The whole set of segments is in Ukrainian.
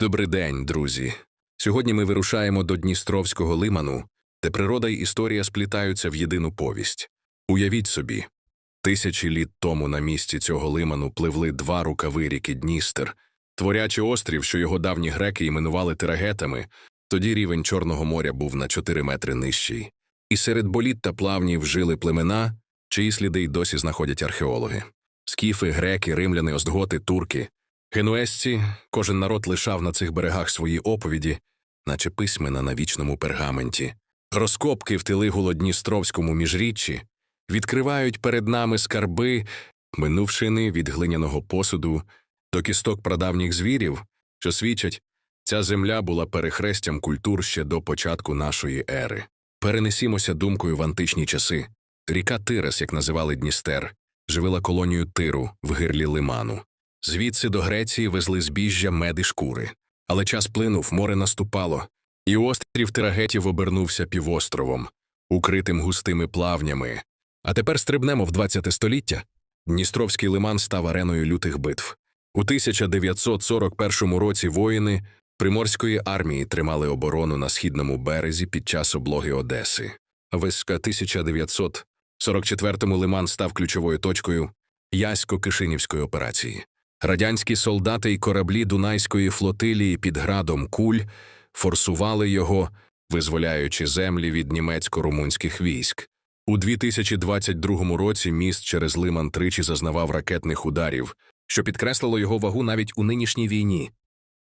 Добрий день, друзі. Сьогодні ми вирушаємо до Дністровського лиману, де природа й історія сплітаються в єдину повість. Уявіть собі, тисячі літ тому на місці цього лиману пливли два рукави ріки Дністер, творячи острів, що його давні греки іменували тирагетами, тоді рівень Чорного моря був на 4 метри нижчий. І серед боліт та плавнів жили племена, чиї сліди й досі знаходять археологи. Скіфи, греки, римляни, остготи, турки. Генуезці, кожен народ лишав на цих берегах свої оповіді, наче письмена на вічному пергаменті. Розкопки в тили Голодністровському міжріччі відкривають перед нами скарби, минувшини від глиняного посуду до кісток прадавніх звірів, що свідчать, ця земля була перехрестям культур ще до початку нашої ери. Перенесімося думкою в античні часи. Ріка Тирес, як називали Дністер, живила колонію Тиру в гирлі лиману. Звідси до Греції везли збіжжя мед і шкури. Але час плинув, море наступало, і острів Тирагетів обернувся півостровом, укритим густими плавнями. А тепер стрибнемо в 20 століття. Дністровський лиман став ареною лютих битв. У 1941 році воїни Приморської армії тримали оборону на східному березі під час облоги Одеси. Веска 1944-му лиман став ключовою точкою Ясько-Кишинівської операції. Радянські солдати й кораблі Дунайської флотилії під градом куль форсували його, визволяючи землі від німецько-румунських військ. У 2022 році міст через Лиман тричі зазнавав ракетних ударів, що підкреслило його вагу навіть у нинішній війні.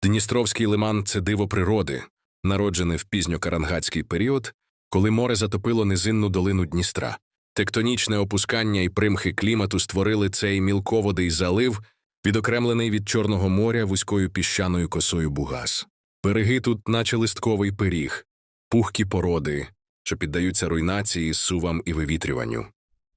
Дністровський лиман це диво природи, народжене в пізньокарангатський період, коли море затопило низинну долину Дністра. Тектонічне опускання і примхи клімату створили цей мілководий залив, відокремлений від Чорного моря вузькою піщаною косою Бугас. Береги тут, наче листковий пиріг, пухкі породи, що піддаються руйнації, сувам і вивітрюванню.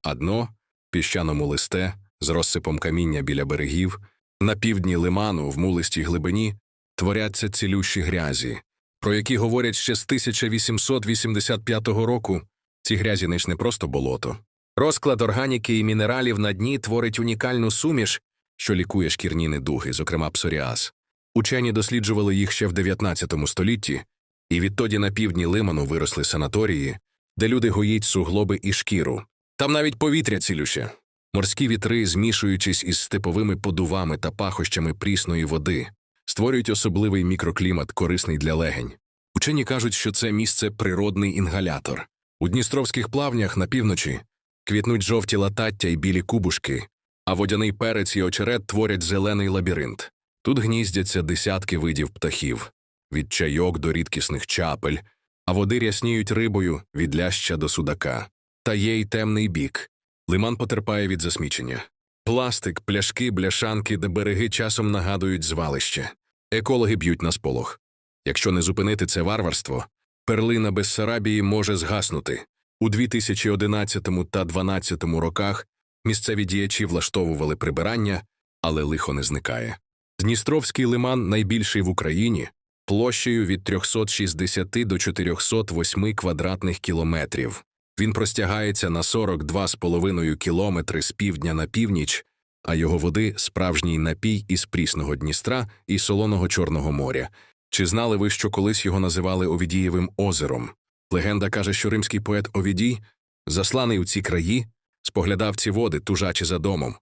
А дно – піщаному листе, з розсипом каміння біля берегів, на півдні лиману, в мулистій глибині, творяться цілющі грязі, про які говорять ще з 1885 року. Ці грязі ж не просто болото. Розклад органіки і мінералів на дні творить унікальну суміш, що лікує шкірні недуги, зокрема псоріаз. Учені досліджували їх ще в 19 столітті, і відтоді на півдні лиману виросли санаторії, де люди гоїть суглоби і шкіру. Там навіть повітря цілюще. Морські вітри, змішуючись із степовими подувами та пахощами прісної води, створюють особливий мікроклімат, корисний для легень. Учені кажуть, що це місце природний інгалятор. У Дністровських плавнях на півночі квітнуть жовті латаття і білі кубушки, а водяний перець і очерет творять зелений лабіринт. Тут гніздяться десятки видів птахів від чайок до рідкісних чапель, а води рясніють рибою від ляща до судака. Та є й темний бік. Лиман потерпає від засмічення. Пластик, пляшки, бляшанки, де береги часом нагадують звалище. Екологи б'ють на сполох. Якщо не зупинити це варварство, перлина Бессарабії може згаснути. У 2011 та 2012 роках місцеві діячі влаштовували прибирання, але лихо не зникає. Дністровський лиман найбільший в Україні, площею від 360 до 408 квадратних кілометрів. Він простягається на 42,5 кілометри з півдня на північ, а його води справжній напій із прісного Дністра і солоного Чорного моря. Чи знали ви, що колись його називали Овідієвим озером? Легенда каже, що римський поет Овідій, засланий у ці краї, споглядав ці води, тужачи за домом.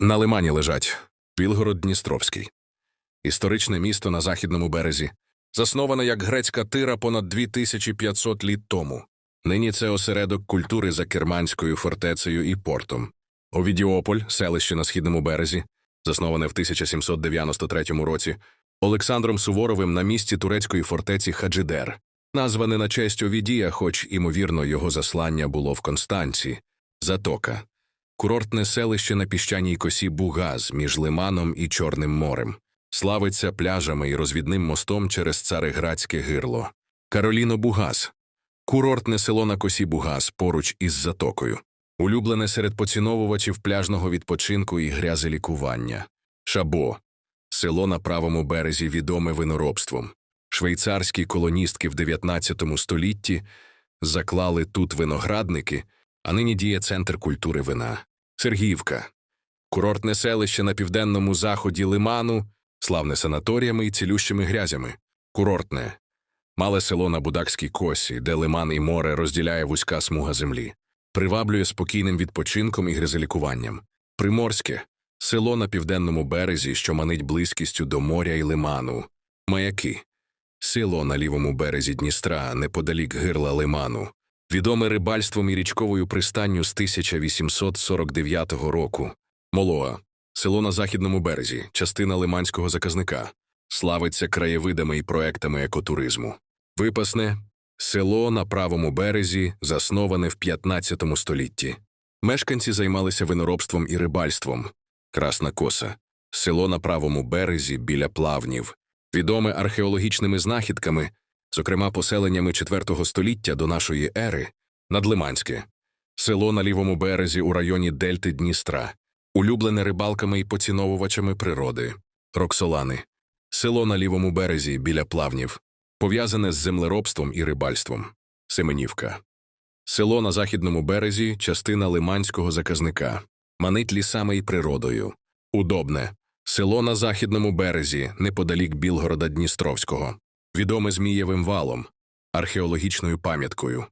На лимані лежать Білгород Дністровський, історичне місто на західному березі, засноване як грецька тира понад 2500 літ тому. Нині це осередок культури за Керманською фортецею і портом. Овідіополь, селище на східному березі, засноване в 1793 році, Олександром Суворовим на місці турецької фортеці Хаджидер, назване на честь Овідія, хоч, імовірно, його заслання було в Констанці, Затока, курортне селище на піщаній косі Бугаз між Лиманом і Чорним морем, славиться пляжами і розвідним мостом через Цареградське гирло, Кароліно Бугаз, курортне село на косі Бугаз поруч із Затокою, улюблене серед поціновувачів пляжного відпочинку і грязелікування, Шабо, село на правому березі відоме виноробством. Швейцарські колоністки в 19 столітті заклали тут виноградники, а нині діє центр культури вина. Сергіївка, курортне селище на південному заході Лиману, славне санаторіями і цілющими грязями, курортне, мале село на Будакській косі, де лиман і море розділяє вузька смуга землі, приваблює спокійним відпочинком і гризелікуванням. Приморське. Село на південному березі, що манить близькістю до моря і лиману, маяки, село на лівому березі Дністра, неподалік гирла лиману, відоме рибальством і річковою пристанню з 1849 року, Молоа, село на західному березі, частина лиманського заказника, славиться краєвидами і проектами екотуризму. Випасне село на правому березі, засноване в 15 столітті. Мешканці займалися виноробством і рибальством. Красна коса, село на правому березі біля плавнів, відоме археологічними знахідками, зокрема поселеннями IV століття до нашої ери, Надлиманське, село на лівому березі у районі Дельти Дністра, улюблене рибалками і поціновувачами природи, Роксолани, село на лівому березі біля плавнів, пов'язане з землеробством і рибальством, Семенівка. Село на західному березі, частина лиманського заказника, манить лісами і природою. Удобне. Село на західному березі, неподалік Білгорода Дністровського, відоме Змієвим валом, археологічною пам'яткою.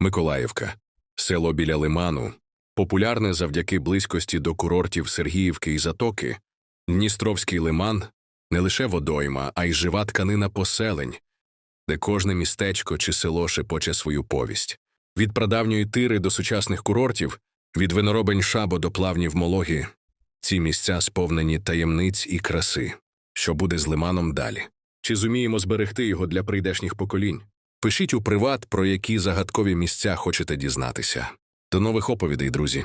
Миколаївка. Село біля лиману. Популярне завдяки близькості до курортів Сергіївки і Затоки. Дністровський лиман не лише водойма, а й жива тканина поселень, де кожне містечко чи село шепоче свою повість. Від прадавньої тири до сучасних курортів, від виноробень шабо до плавнів мологі, ці місця сповнені таємниць і краси. Що буде з лиманом далі? Чи зуміємо зберегти його для прийдешніх поколінь? Пишіть у приват, про які загадкові місця хочете дізнатися. До нових оповідей, друзі!